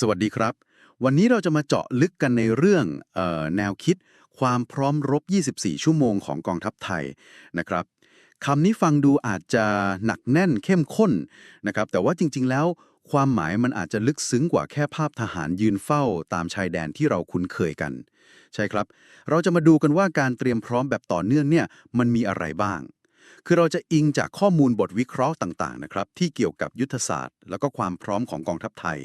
สวัสดีครับ วันนี้เราจะมาเจาะลึกกันในเรื่องออแนวคิด ความพร้อมรบ 24 ชั่วโมงของกองทัพไทยนะครับคำนี้ฟังดูอาจจะหนักแน่นเข้มข้นนะครับ แต่ว่าจริง ๆ แล้วความหมายมันอาจจะลึกซึ้งกว่าแค่ภาพทหารยืนเฝ้าตามชายแดนที่เราคุ้นเคยกัน ใช่ครับ เราจะมาดูกันว่าการเตรียมพร้อมแบบต่อเนื่องเนี่ยมันมีอะไรบ้าง คือเราจะอิงจากข้อมูลบทวิเคราะห์ต่างๆนะครับที่เกี่ยวกับยุทธศาสตร์ แล้วก็ความพร้อมของกองทัพไทย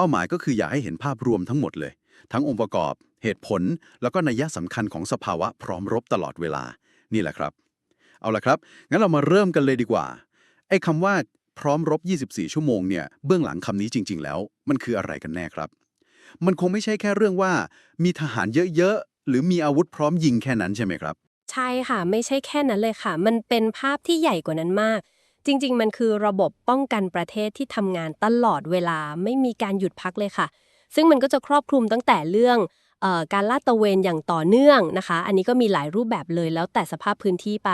ป้าหมายก็คืออยากให้เห็นภาพรวมทั้งหมดเลย ทั้งองค์ประกอบ เหตุผล แล้วก็นัยยะสำคัญของสภาวะพร้อมรบตลอดเวลา นี่แหละครับ เอาละครับ งั้นเรามาเริ่มกันเลยดีกว่า ไอ้คำว่าพร้อมรบ 24 ชั่วโมงเนี่ย เบื้องหลังคำนี้จริง ๆ แล้ว มันคืออะไรกันแน่ครับ มันคงไม่ใช่แค่เรื่องว่า มีทหารเยอะ ๆ หรือมีอาวุธพร้อมยิงแค่นั้นใช่ไหมครับ ใช่ค่ะ ไม่ใช่แค่นั้นเลยค่ะ มันเป็นภาพที่ใหญ่กว่านั้นมาก จริง ๆ มันคือระบบป้องกันประเทศที่ทำงานตลอดเวลาไม่มีการหยุดพักเลยค่ะ ซึ่งมันก็จะครอบคลุมตั้งแต่เรื่องออการลาดตระเวนอย่างต่อเนื่องนะคะ อันนี้ก็มีหลายรูปแบบเลยแล้วแต่สภาพพื้นที่ไป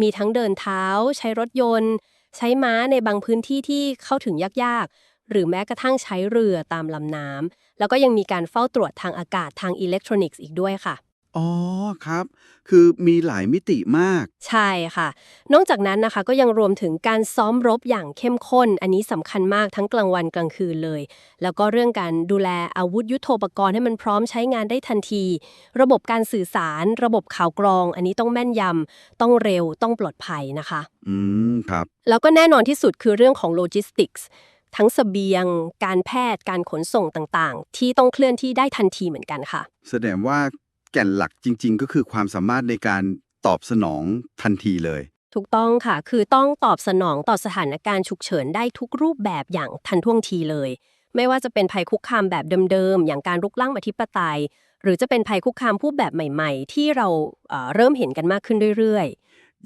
มีทั้งเดินเท้า ใช้รถยนต์ ใช้ม้าในบางพื้นที่ที่เข้าถึงยากๆ หรือแม้กระทั่งใช้เรือตามลำน้ำแล้วก็ยังมีการเฝ้าตรวจทางอากาศทางอิเล็กทรอนิกส์อีกด้วยค่ะ อ๋อครับ คือมีหลายมิติมาก ใช่ค่ะ นอกจากนั้นนะคะก็ยังรวมถึงการซ้อมรบอย่างเข้มข้น อันนี้สำคัญมากทั้งกลางวันกลางคืนเลย แล้วก็เรื่องการดูแลอาวุธยุโทโธปกรณ์ให้มันพร้อมใช้งานได้ทันที ระบบการสื่อสาร ระบบข่าวกรอง อันนี้ต้องแม่นยำต้องเร็วต้องปลอดภัยนะคะ อืมครับ แล้วก็แน่นอนที่สุดคือเรื่องของโลจิสติกส์ทั้งเสบียง การแพทย์ การขนส่งต่างๆ ที่ต้องเคลื่อนที่ได้ทันทีเหมือนกันค่ะ แสดงว่าแก่นหลักจริง ๆ ก็คือความสามารถในการตอบสนองทันทีเลย ถูกต้องค่ะ คือต้องตอบสนองต่อสถานการณ์ฉุกเฉินได้ทุกรูปแบบอย่างทันท่วงทีเลย ไม่ว่าจะเป็นภัยคุกคามแบบเดิมๆ อย่างการรุกล้ำอธิปไตย หรือจะเป็นภัยคุกคามผู้แบบใหม่ ๆ ที่เราเอ่อเริ่มเห็นกันมากขึ้นเรื่อย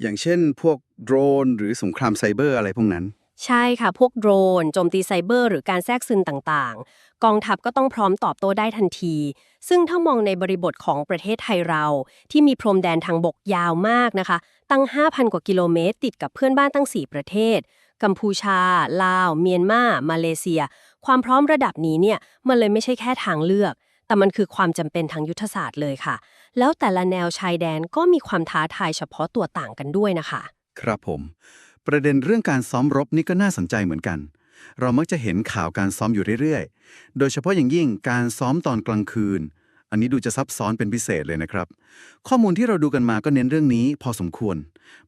อย่างเช่น พวกโดรน หรือสงครามไซเบอร์อะไรพวกนั้นๆ ใช่ค่ะ พวกโดรนโจมตีไซเบอร์ หรือการแทรกซึมต่างๆ กองทัพก็ต้องพร้อมตอบโต้ได้ทันที ซึ่งถ้ามองในบริบทของประเทศไทยเรา ที่มีพรมแดนทางบกยาวมากนะคะ ตั้ง 5,000 กว่ากิโลเมตร ติดกับเพื่อนบ้านตั้ง 4 ประเทศ กัมพูชา ลาว เมียนมา มาเลเซีย ความพร้อมระดับนี้เนี่ยมันเลยไม่ใช่แค่ทางเลือก แต่มันคือความจำเป็นทางยุทธศาสตร์เลยค่ะ แล้วแต่ละแนวชายแดนก็มีความท้าทายเฉพาะตัวต่างกันด้วยนะคะ ครับผม ประเด็นเรื่องการซ้อมรบนี่ก็น่าสนใจเหมือนกัน เรามักจะเห็นข่าวการซ้อมอยู่เรื่อยๆ โดยเฉพาะอย่างยิ่งการซ้อมตอนกลางคืน อันนี้ดูจะซับซ้อนเป็นพิเศษเลยนะครับ ข้อมูลที่เราดูกันมาก็เน้นเรื่องนี้พอสมควร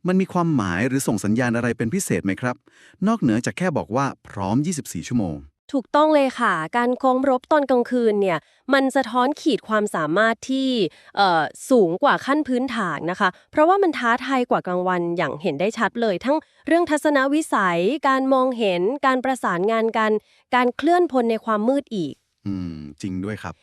มันมีความหมายหรือส่งสัญญาณอะไรเป็นพิเศษไหมครับ นอกเหนือจากแค่บอกว่าพร้อม 24 ชั่วโมง ถูกต้องเลยค่ะ การโกงรบตอนกลางคืนเนี่ย มันสะท้อนขีดความสามารถที่เอ่อสูงกว่าขั้นพื้นฐานนะคะ เพราะว่ามันท้าทายกว่ากลางวันอย่างเห็นได้ชัดเลย ทั้งเรื่องทัศนวิสัย การมองเห็น การประสานงานกัน การเคลื่อนพลในความมืดอีก อืม จริงด้วยครับ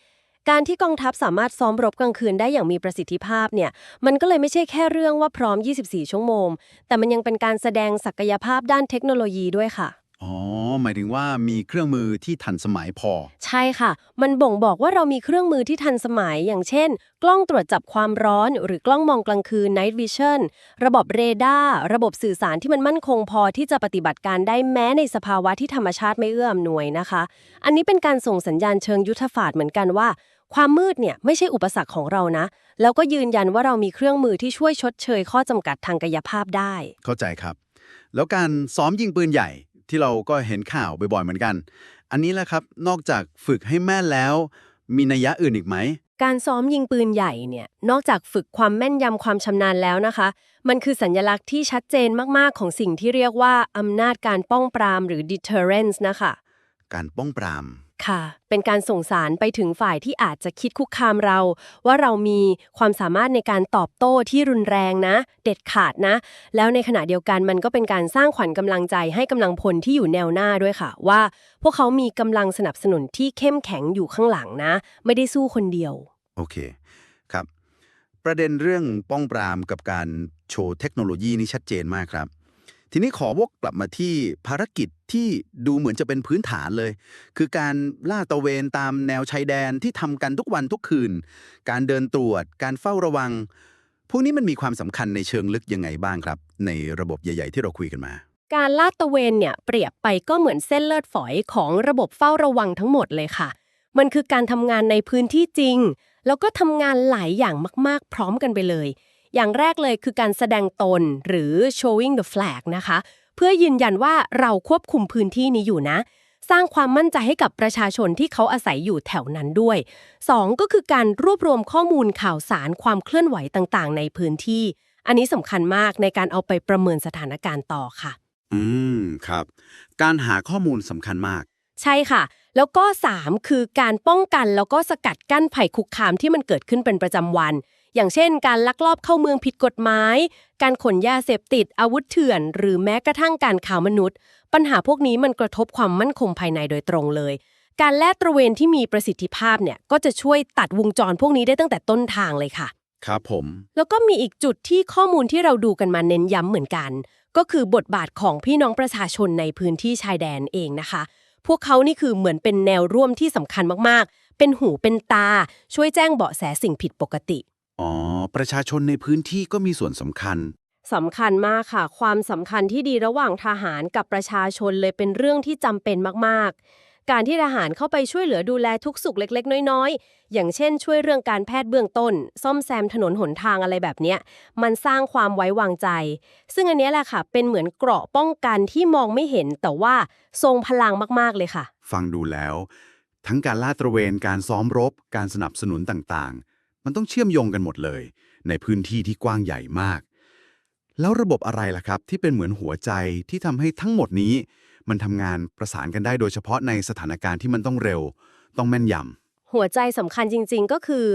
การที่กองทัพสามารถซ้อมรบกลางคืนได้อย่างมีประสิทธิภาพเนี่ย มันก็เลยไม่ใช่แค่เรื่องว่าพร้อม 24 ชั่วโมง แต่มันยังเป็นการแสดงศักยภาพด้านเทคโนโลยีด้วยค่ะ อ๋อ หมายถึงว่ามีเครื่องมือที่ทันสมัยพอ ใช่ค่ะ มันบ่งบอกว่าเรามีเครื่องมือที่ทันสมัย อย่างเช่น กล้องตรวจจับความร้อน หรือกล้องมองกลางคืน Night Vision ระบบเรดาร์ ระบบสื่อสารที่มันมั่นคงพอที่จะปฏิบัติการได้แม้ในสภาวะที่ธรรมชาติไม่เอื้ออำนวยนะคะ อันนี้เป็นการส่งสัญญาณเชิงยุทธศาสตร์เหมือนกันว่า ความมืดเนี่ยไม่ใช่อุปสรรคของเรานะ แล้วก็ยืนยันว่าเรามีเครื่องมือที่ช่วยชดเชยข้อจำกัดทางกายภาพได้ เข้าใจครับ แล้วการซ้อมยิงปืนใหญ่ ที่เราก็เห็นข่าวบ่อยๆเหมือนกัน อันนี้แหละครับนอกจากฝึกให้แม่นแล้ว มีนัยยะอื่นอีกไหม การซ้อมยิงปืนใหญ่เนี่ย นอกจากฝึกความแม่นยำความชำนาญแล้วนะคะ มันคือสัญลักษณ์ที่ชัดเจนมากๆของสิ่งที่เรียกว่าอำนาจการป้องปรามหรือ deterrence นะคะ การป้องปราม ค่ะ เป็นการส่งสารไปถึงฝ่ายที่อาจจะคิดคุกคามเรา ว่าเรามีความสามารถในการตอบโต้ที่รุนแรงนะ เด็ดขาดนะ แล้วในขณะเดียวกันมันก็เป็นการสร้างขวัญกำลังใจให้กำลังพลที่อยู่แนวหน้าด้วยค่ะ ว่าพวกเขามีกำลังสนับสนุนที่เข้มแข็งอยู่ข้างหลังนะ ไม่ได้สู้คนเดียว โอเคครับ ประเด็นเรื่องป้องปรามกับการโชว์เทคโนโลยีนี่ชัดเจนมากครับ ทีนี้ขอวกกลับมาที่ภารกิจที่ดูเหมือนจะเป็นพื้นฐานเลย คือการล่าตะเวนตามแนวชายแดนที่ทำกันทุกวันทุกคืน การเดินตรวจ การเฝ้าระวัง พวกนี้มันมีความสำคัญในเชิงลึกยังไงบ้างครับ ในระบบใหญ่ ๆ ที่เราคุยกันมา การลาดตะเวนเนี่ยเปรียบไปก็เหมือนเส้นเลือดฝอยของระบบเฝ้าระวังทั้งหมดเลยค่ะ มันคือการทำงานในพื้นที่จริง แล้วก็ทำงานหลายอย่างมาก ๆ พร้อมกันไปเลย อย่างแรกเลยคือการแสดงตนหรือ showing the flag นะคะ เพื่อยืนยันว่าเราควบคุมพื้นที่นี้อยู่นะ สร้างความมั่นใจให้กับประชาชนที่เขาอาศัยอยู่แถวนั้นด้วย 2. ก็คือการรวบรวมข้อมูลข่าวสารความเคลื่อนไหวต่างๆ ในพื้นที่ อันนี้สำคัญมากในการเอาไปประเมินสถานการณ์ต่อค่ะ อืมครับ การหาข้อมูลสำคัญมากใช่ค่ะ แล้วก็ 3 คือการป้องกันแล้วก็สกัดกั้นภัยคุกคามที่มันเกิดขึ้นเป็นประจำวัน อย่างเช่น การลักลอบเข้าเมืองผิดกฎหมาย การขนยาเสพติด อาวุธเถื่อน หรือแม้กระทั่งการข่าวมนุษย์ ปัญหาพวกนี้มันกระทบความมั่นคงภายในโดยตรงเลย การแลดตระเวนที่มีประสิทธิภาพเนี่ยก็จะช่วยตัดวงจรพวกนี้ได้ตั้งแต่ต้นทางเลยค่ะ ครับผม แล้วก็มีอีกจุดที่ข้อมูลที่เราดูกันมาเน้นย้ำเหมือนกัน ก็คือบทบาทของพี่น้องประชาชนในพื้นที่ชายแดนเองนะคะ พวกเขานี่คือเหมือนเป็นแนวร่วมที่สำคัญมากๆ เป็นหูเป็นตา ช่วยแจ้งเบาะแสสิ่งผิดปกติ อ๋อ ประชาชนในพื้นที่ก็มีส่วนสำคัญ สำคัญมากค่ะ ความสำคัญที่ดีระหว่างทหารกับประชาชนเลยเป็นเรื่องที่จำเป็นมากๆ การที่ทหารเข้าไปช่วยเหลือดูแลทุกสุขเล็ก ๆ น้อยๆ อย่างเช่น ช่วยเรื่องการแพทย์เบื้องต้น ซ่อมแซมถนนหนทางอะไรแบบเนี้ย มันสร้างความไว้วางใจ ซึ่งอันเนี้ยแหละค่ะ เป็นเหมือนเกราะป้องกันที่มองไม่เห็นแต่ว่าทรงพลังมากๆเลยค่ะ ฟังดูแล้ว ทั้งการลาดตระเวน การซ้อมรบ การสนับสนุนต่างๆ มันต้องเชื่อมโยงกันหมดเลย ในพื้นที่ที่กว้างใหญ่มาก แล้วระบบอะไรล่ะครับ ที่เป็นเหมือนหัวใจที่ทำให้ทั้งหมดนี้ มันทำงานประสานกันได้โดยเฉพาะในสถานการณ์ที่มันต้องเร็ว ต้องแม่นยหัวใจสำคัญจริงๆ ก็คือ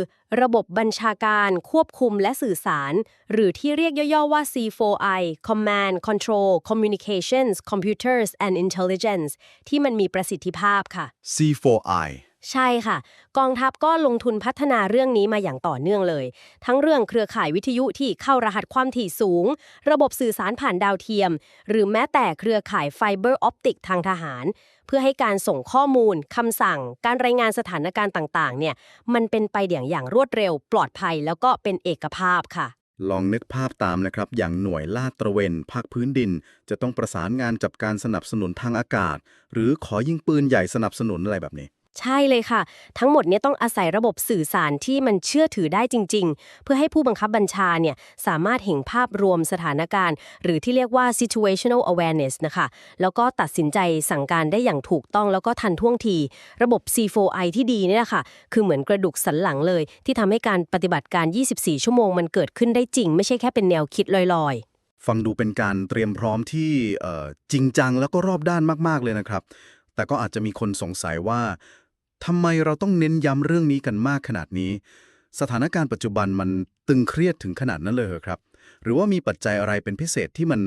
ระบบบัญชาการควบคุมและสื่อสาร หรือที่เรียกย่อๆว่า C4I Command Control Communications Computers and Intelligence ที่มันมีประสิทธิภาพค่ะำ C4I ใช่ค่ะ กองทัพก็ลงทุนพัฒนาเรื่องนี้มาอย่างต่อเนื่องเลย ทั้งเรื่องเครือข่ายวิทยุที่เข้ารหัสความถี่สูง ระบบสื่อสารผ่านดาวเทียม หรือแม้แต่เครือข่ายไฟเบอร์ออปติกทางทหาร เพื่อให้การส่งข้อมูลคำสั่ง การรายงานสถานการณ์ต่างๆ เนี่ยมันเป็นไปอย่างอย่างรวดเร็ว ปลอดภัยแล้วก็เป็นเอกภาพค่ะลองนึกภาพตามนะครับ อย่างหน่วยลาดตระเวน ภาคพื้นดิน จะต้องประสานงานจับการสนับสนุนทางอากาศ หรือขอยิงปืนใหญ่สนับสนุนอะไรแบบนี้ ใช่เลยค่ะ ทั้งหมดนี้ต้องอาศัยระบบสื่อสารที่มันเชื่อถือได้จริง ๆ เพื่อให้ผู้บังคับบัญชาเนี่ยสามารถเห็นภาพรวมสถานการณ์ หรือที่เรียกว่า situational awareness นะคะ แล้วก็ตัดสินใจสั่งการได้อย่างถูกต้องแล้วก็ทันท่วงที ระบบ C4I ที่ดีเนี่ยแหละค่ะ คือเหมือนกระดูกสันหลังเลย ที่ทำให้การปฏิบัติการ 24 ชั่วโมงมันเกิดขึ้นได้จริง ไม่ใช่แค่เป็นแนวคิดลอยๆฟังดูเป็นการเตรียมพร้อมที่จริงจังแล้วก็รอบด้านมาก ๆ เลยนะครับ แต่ก็อาจจะมีคนสงสัยว่า ทำไมเราต้องเน้นย้ำเรื่องนี้กันมากขนาดนี้ สถานการณ์ปัจจุบันมันตึงเครียดถึงขนาดนั้นเลยเหรอครับ หรือว่ามีปัจจัยอะไรเป็นพิเศษที่มัน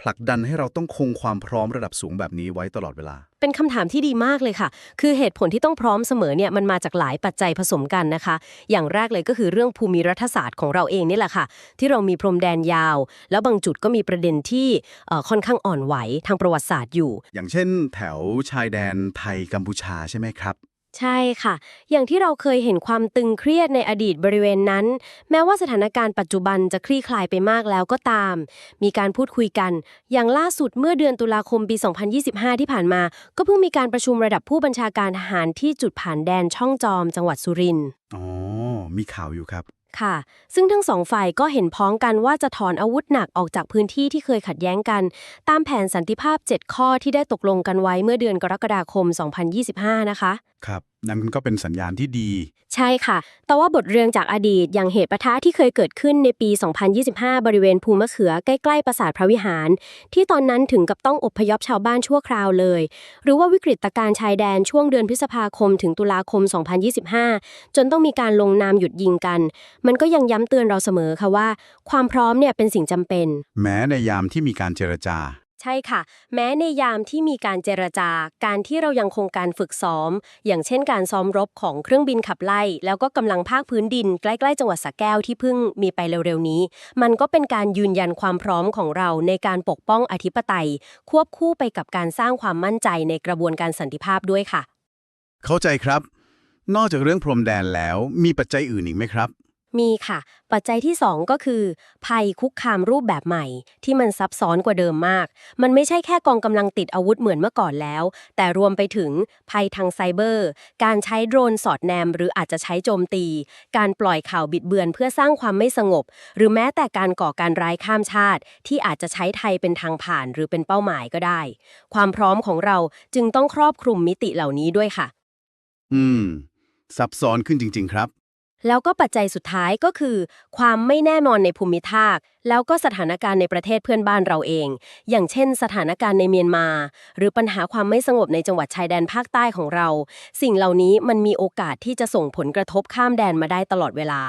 ผลักดันให้เราต้องคงความพร้อมระดับสูงแบบนี้ไว้ตลอดเวลา เป็นคำถามที่ดีมากเลยค่ะ คือเหตุผลที่ต้องพร้อมเสมอเนี่ยมันมาจากหลายปัจจัยผสมกันนะคะ อย่างแรกเลยก็คือเรื่องภูมิรัฐศาสตร์ของเราเองนี่แหละค่ะ ที่เรามีพรมแดนยาว แล้วบางจุดก็มีประเด็นที่เอ่อค่อนข้างอ่อนไหวทางประวัติศาสตร์อยู่ อย่างเช่น แถวชายแดนไทยกัมพูชาใช่ไหมครับ ใช่ค่ะ อย่างที่เราเคยเห็นความตึงเครียดในอดีตบริเวณนั้น แม้ว่าสถานการณ์ปัจจุบันจะคลี่คลายไปมากแล้วก็ตาม มีการพูดคุยกัน อย่างล่าสุดเมื่อเดือนตุลาคมปี 2025 ที่ผ่านมา ก็เพิ่งมีการประชุมระดับผู้บัญชาการทหารที่จุดผ่านแดนช่องจอมจังหวัดสุรินทร์ อ๋อ มีข่าวอยู่ครับ ค่ะ ซึ่งทั้งสองฝ่ายก็เห็นพ้องกันว่าจะถอนอาวุธหนักออกจากพื้นที่ที่เคยขัดแย้งกัน ตามแผนสันติภาพ 7 ข้อที่ได้ตกลงกันไว้เมื่อเดือนกรกฎาคม 2025 นะคะครับ นั่นก็เป็นสัญญาณที่ดี ใช่ค่ะ แต่ว่าบทเรียนจากอดีตอย่างเหตุปะทะที่เคยเกิดขึ้นในปี 2025 บริเวณภูมะเขือใกล้ๆปราสาทพระวิหาร ที่ตอนนั้นถึงกับต้องอพยพชาวบ้านชั่วคราวเลย หรือว่าวิกฤตการณ์ชายแดนช่วงเดือนพฤษภาคมถึงตุลาคม 2025 จนต้องมีการลงนามหยุดยิงกัน มันก็ยังย้ำเตือนเราเสมอค่ะว่า ความพร้อมเนี่ยเป็นสิ่งจำเป็น แม้ในยามที่มีการเจรจา ใช่ค่ะ แม้ในยามที่มีการเจรจาการที่เรายังคงการฝึกซ้อม อย่างเช่นการซ้อมรบของเครื่องบินขับไล่ แล้วก็กำลังภาคพื้นดินใกล้ๆจังหวัดสระแก้วที่เพิ่งมีไปเร็วๆนี้ มันก็เป็นการยืนยันความพร้อมของเราในการปกป้องอธิปไตย ควบคู่ไปกับการสร้างความมั่นใจในกระบวนการสันติภาพด้วยค่ะ เข้าใจครับ นอกจากเรื่องพรมแดนแล้วมีปัจจัยอื่นอีกไหมครับ มีค่ะ ปัจจัยที่ 2 ก็คือ ภัยคุกคามรูปแบบใหม่ ที่มันซับซ้อนกว่าเดิมมาก มันไม่ใช่แค่กองกำลังติดอาวุธเหมือนเมื่อก่อนแล้ว แต่รวมไปถึงภัยทางไซเบอร์ การใช้โดรนสอดแนม หรืออาจจะใช้โจมตี การปล่อยข่าวบิดเบือนเพื่อสร้างความไม่สงบ หรือแม้แต่การก่อการร้ายข้ามชาติ ที่อาจจะใช้ไทยเป็นทางผ่านหรือเป็นเป้าหมายก็ได้ ความพร้อมของเราจึงต้องครอบคลุมมิติเหล่านี้ด้วยค่ะ อืม ซับซ้อนขึ้นจริง ๆ ครับ แล้วก็ปัจจัยสุดท้ายก็คือ ความไม่แน่นอนในภูมิภาค แล้วก็สถานการณ์ในประเทศเพื่อนบ้านเราเอง อย่างเช่น สถานการณ์ในเมียนมา หรือปัญหาความไม่สงบในจังหวัดชายแดนภาคใต้ของเรา สิ่งเหล่านี้มันมีโอกาสที่จะส่งผลกระทบข้ามแดนมาได้ตลอดเวลา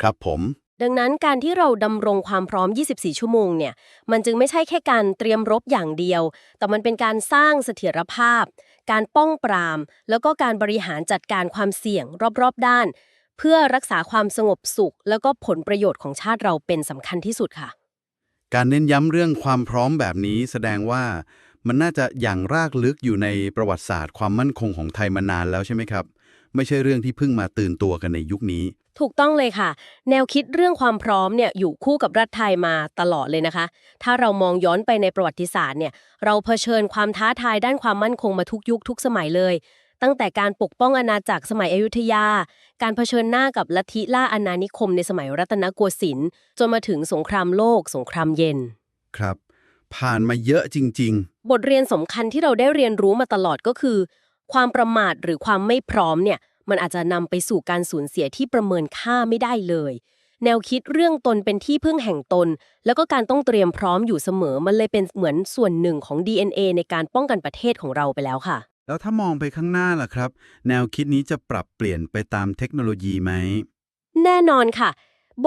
ครับผม ดังนั้นการที่เราดำรงความพร้อม 24 ชั่วโมงเนี่ย มันจึงไม่ใช่แค่การเตรียมรบอย่างเดียว แต่มันเป็นการสร้างเสถียรภาพ การป้องปราม แล้วก็การบริหารจัดการความเสี่ยงรอบๆด้าน เพื่อรักษาความสงบสุข แล้วก็ผลประโยชน์ของชาติเราเป็นสำคัญที่สุดค่ะ การเน้นย้ำเรื่องความพร้อมแบบนี้แสดงว่ามันน่าจะอย่างรากลึกอยู่ในประวัติศาสตร์ความมั่นคงของไทยมานานแล้วใช่ไหมครับ ไม่ใช่เรื่องที่เพิ่งมาตื่นตัวกันในยุคนี้ ถูกต้องเลยค่ะ แนวคิดเรื่องความพร้อมเนี่ยอยู่คู่กับรัฐไทยมาตลอดเลยนะคะ ถ้าเรามองย้อนไปในประวัติศาสตร์เนี่ยเราเผชิญความท้าทายด้านความมั่นคงมาทุกยุคทุกสมัยเลย ตั้งแต่การปกป้องอาณาจักรสมัยอยุธยา การเผชิญหน้ากับลัทธิล่าอาณานิคมในสมัยรัตนโกสินทร์จนมาถึงสงครามโลก สงครามเย็น ครับ ผ่านมาเยอะจริงบทเรียนสำคัญที่เราได้เรียนรู้มาตลอดก็คือ ความประมาทหรือความไม่พร้อมเนี่ยมันอาจจะนำไปสู่การสูญเสียที่ประเมินค่าไม่ได้เลย แนวคิดเรื่องตนเป็นที่พึ่งแห่งตน แล้วก็การต้องเตรียมพร้อมอยู่เสมอ มันเลยเป็นเหมือนส่วนหนึ่งของ DNA ในการป้องกันประเทศของเราไปแล้วค่ะๆ แล้วถ้ามองไปข้างหน้าล่ะครับ แนวคิดนี้จะปรับเปลี่ยนไปตามเทคโนโลยีไหม แน่นอนค่ะ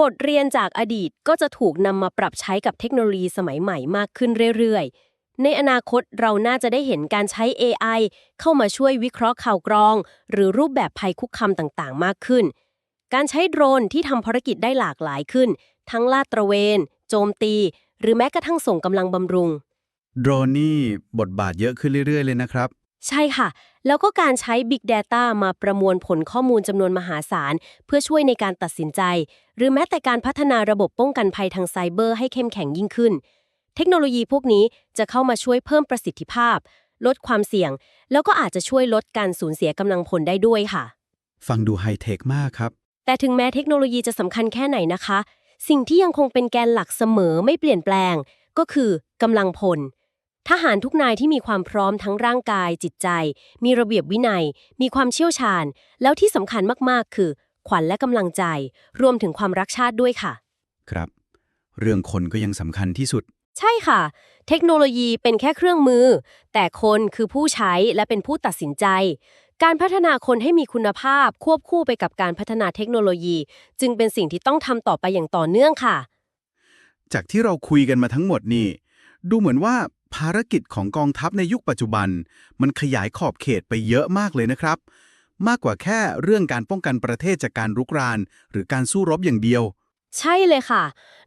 บทเรียนจากอดีตก็จะถูกนำมาปรับใช้กับเทคโนโลยีสมัยใหม่มากขึ้นเรื่อยๆ ในอนาคตเราน่าจะได้เห็นการใช้ AI เข้ามาช่วยวิเคราะห์ข่าวกรอง หรือรูปแบบภัยคุกคามต่างๆ มากขึ้น การใช้โดรนที่ทำภารกิจได้หลากหลายขึ้น ทั้งลาดตระเวน โจมตี หรือแม้กระทั่งส่งกำลังบำรุง โดรนนี่บทบาทเยอะขึ้นเรื่อยๆ เลยนะครับ ใช่ค่ะ แล้วก็การใช้ Big Data มาประมวลผลข้อมูลจำนวนมหาศาล เพื่อช่วยในการตัดสินใจ หรือแม้แต่การพัฒนาระบบป้องกันภัยทางไซเบอร์ให้เข้มแข็งยิ่งขึ้น เทคโนโลยีพวกนี้จะเข้ามาช่วยเพิ่มประสิทธิภาพ ลดความเสี่ยง แล้วก็อาจจะช่วยลดการสูญเสียกำลังพลได้ด้วยค่ะ ฟังดูไฮเทคมากครับ แต่ถึงแม้เทคโนโลยีจะสำคัญแค่ไหนนะคะ สิ่งที่ยังคงเป็นแกนหลักเสมอไม่เปลี่ยนแปลง ก็คือกำลังพล ทหารทุกนายที่มีความพร้อมทั้งร่างกายจิตใจ มีระเบียบวินัย มีความเชี่ยวชาญ แล้วที่สำคัญมากๆ คือ ขวัญและกำลังใจ รวมถึงความรักชาติด้วยค่ะ ครับ เรื่องคนก็ยังสำคัญที่สุด ใช่ค่ะ เทคโนโลยีเป็นแค่เครื่องมือ แต่คนคือผู้ใช้และเป็นผู้ตัดสินใจ การพัฒนาคนให้มีคุณภาพควบคู่ไปกับการพัฒนาเทคโนโลยี จึงเป็นสิ่งที่ต้องทำต่อไปอย่างต่อเนื่องค่ะ จากที่เราคุยกันมาทั้งหมดนี่ ดูเหมือนว่า ภารกิจของกองทัพในยุคปัจจุบัน มันขยายขอบเขตไปเยอะมากเลยนะครับ มากกว่าแค่เรื่องการป้องกันประเทศจากการรุกราน หรือการสู้รบอย่างเดียว ใช่เลยค่ะ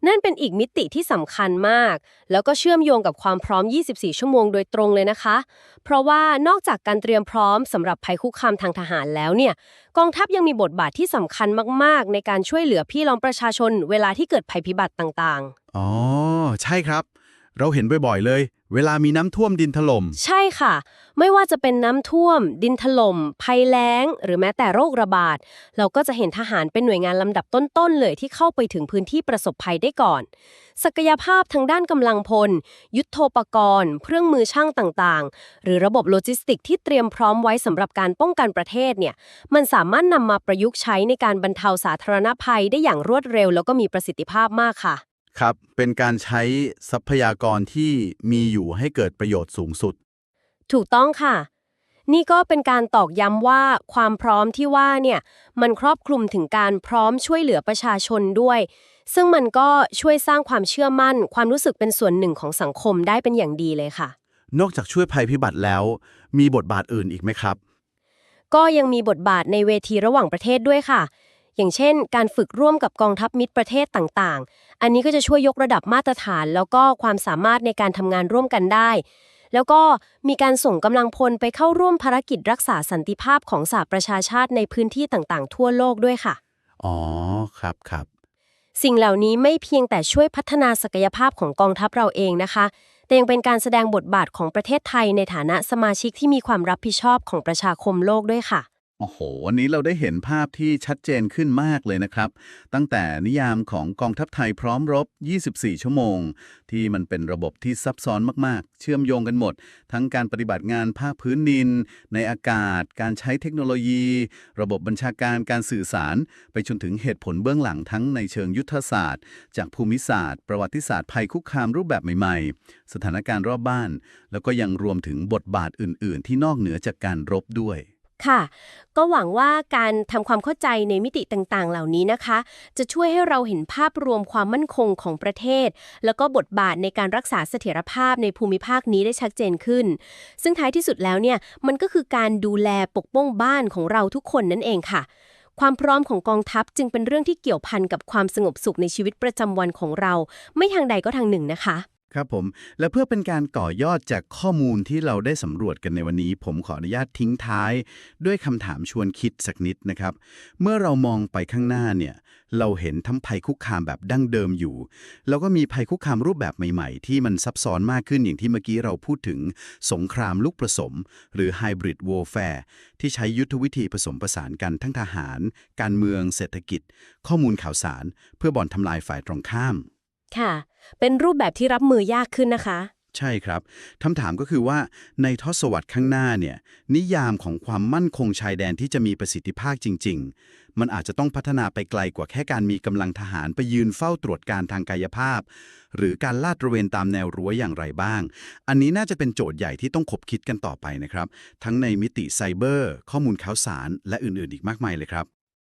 นั่นเป็นอีกมิติที่สำคัญมาก แล้วก็เชื่อมโยงกับความพร้อม 24 ชั่วโมงโดยตรงเลยนะคะ เพราะว่านอกจากการเตรียมพร้อมสำหรับภัยคุกคามทางทหารแล้วเนี่ย กองทัพยังมีบทบาทที่สำคัญมากๆ ในการช่วยเหลือพี่น้องประชาชน เวลาที่เกิดภัยพิบัติต่างๆ อ๋อ ใช่ครับ เราเห็นบ่อยๆเลย เวลามีน้ำท่วมดินถล่ม ใช่ค่ะ ไม่ว่าจะเป็นน้ำท่วม ดินถล่ม ภัยแล้ง หรือแม้แต่โรคระบาด เราก็จะเห็นทหารเป็นหน่วยงานลำดับต้นๆ เลยที่เข้าไปถึงพื้นที่ประสบภัยได้ก่อน ศักยภาพทางด้านกำลังพล ยุทโธปกรณ์ เครื่องมือช่างต่างๆ หรือระบบโลจิสติกที่เตรียมพร้อมไว้สำหรับการป้องกันประเทศเนี่ย มันสามารถนำมาประยุกต์ใช้ในการบรรเทาสาธารณภัยได้อย่างรวดเร็ว แล้วก็มีประสิทธิภาพมากค่ะ ครับ เป็นการใช้ทรัพยากรที่มีอยู่ให้เกิดประโยชน์สูงสุด ถูกต้องค่ะ นี่ก็เป็นการตอกย้ำว่าความพร้อมที่ว่าเนี่ยมันครอบคลุมถึงการพร้อมช่วยเหลือประชาชนด้วย ซึ่งมันก็ช่วยสร้างความเชื่อมั่น ความรู้สึกเป็นส่วนหนึ่งของสังคมได้เป็นอย่างดีเลยค่ะ นอกจากช่วยภัยพิบัติแล้ว มีบทบาทอื่นอีกไหมครับ ก็ยังมีบทบาทในเวทีระหว่างประเทศด้วยค่ะ อย่างเช่น การฝึกร่วมกับกองทัพมิตรประเทศต่างๆ อันนี้ก็จะช่วยยกระดับมาตรฐาน แล้วก็ความสามารถในการทำงานร่วมกันได้ แล้วก็มีการส่งกำลังพลไปเข้าร่วมภารกิจรักษาสันติภาพของสหประชาชาติในพื้นที่ต่างๆ ทั่วโลกด้วยค่ะ อ๋อ ครับครับสิ่งเหล่านี้ไม่เพียงแต่ช่วยพัฒนาศักยภาพของกองทัพเราเองนะคะ แต่ยังเป็นการแสดงบทบาทของประเทศไทยในฐานะสมาชิกที่มีความรับผิดชอบของประชาคมโลกด้วยค่ะ โอ้โห วันนี้เราได้เห็นภาพที่ชัดเจนขึ้นมากเลยนะครับ ตั้งแต่นิยามของกองทัพไทยพร้อมรบ 24 ชั่วโมง ที่มันเป็นระบบที่ซับซ้อนมากๆ เชื่อมโยงกันหมด ทั้งการปฏิบัติงานภาคพื้นดิน ในอากาศ การใช้เทคโนโลยี ระบบบัญชาการการสื่อสาร ไปจนถึงเหตุผลเบื้องหลังทั้งในเชิงยุทธศาสตร์ จากภูมิศาสตร์ ประวัติศาสตร์ภัยคุกคามรูปแบบใหม่ๆ สถานการณ์รอบบ้าน แล้วก็ยังรวมถึงบทบาทอื่น ๆ ที่นอกเหนือจากการรบด้วย ค่ะ ก็หวังว่าการทำความเข้าใจในมิติต่างๆ เหล่านี้นะคะ จะช่วยให้เราเห็นภาพรวมความมั่นคงของประเทศ แล้วก็บทบาทในการรักษาเสถียรภาพในภูมิภาคนี้ได้ชัดเจนขึ้น ซึ่งท้ายที่สุดแล้วเนี่ยมันก็คือการดูแลปกป้องบ้านของเราทุกคนนั่นเองค่ะความพร้อมของกองทัพจึงเป็นเรื่องที่เกี่ยวพันกับความสงบสุขในชีวิตประจำวันของเรา ไม่ทางใดก็ทางหนึ่งนะคะ ครับผม และเพื่อเป็นการก่อยอดจากข้อมูลที่เราได้สำรวจกันในวันนี้ ผมขออนุญาตทิ้งท้าย ด้วยคำถามชวนคิดสักนิดนะครับ เมื่อเรามองไปข้างหน้าเนี่ย เราเห็นทั้งภัยคุกคามแบบดั้งเดิมอยู่ แล้วก็มีภัยคุกคามรูปแบบใหม่ๆ ที่มันซับซ้อนมากขึ้นอย่างที่เมื่อกี้เราพูดถึงสงครามลูกผสม หรือ Hybrid Warfare ที่ใช้ยุทธวิธีผสมผสานกันทั้งทหาร การเมือง เศรษฐกิจ ข้อมูลข่าวสาร เพื่อบ่อนทำลายฝ่ายตรงข้าม ค่ะ เป็นรูปแบบที่รับมือยากขึ้นนะคะ ใช่ครับคำถามก็คือว่าในทศวรรษข้างหน้าเนี่ยนิยามของความมั่นคงชายแดนที่จะมีประสิทธิภาพจริง ๆ มันอาจจะต้องพัฒนาไปไกลกว่าแค่การมีกำลังทหารไปยืนเฝ้าตรวจการทางกายภาพ หรือการลาดตระเวนตามแนวรั้วอย่างไรบ้าง อันนี้น่าจะเป็นโจทย์ใหญ่ที่ต้องคบคิดกันต่อไปนะครับ ทั้งในมิติไซเบอร์ ข้อมูลข่าวสาร และอื่นๆ อีกมากมายเลยครับ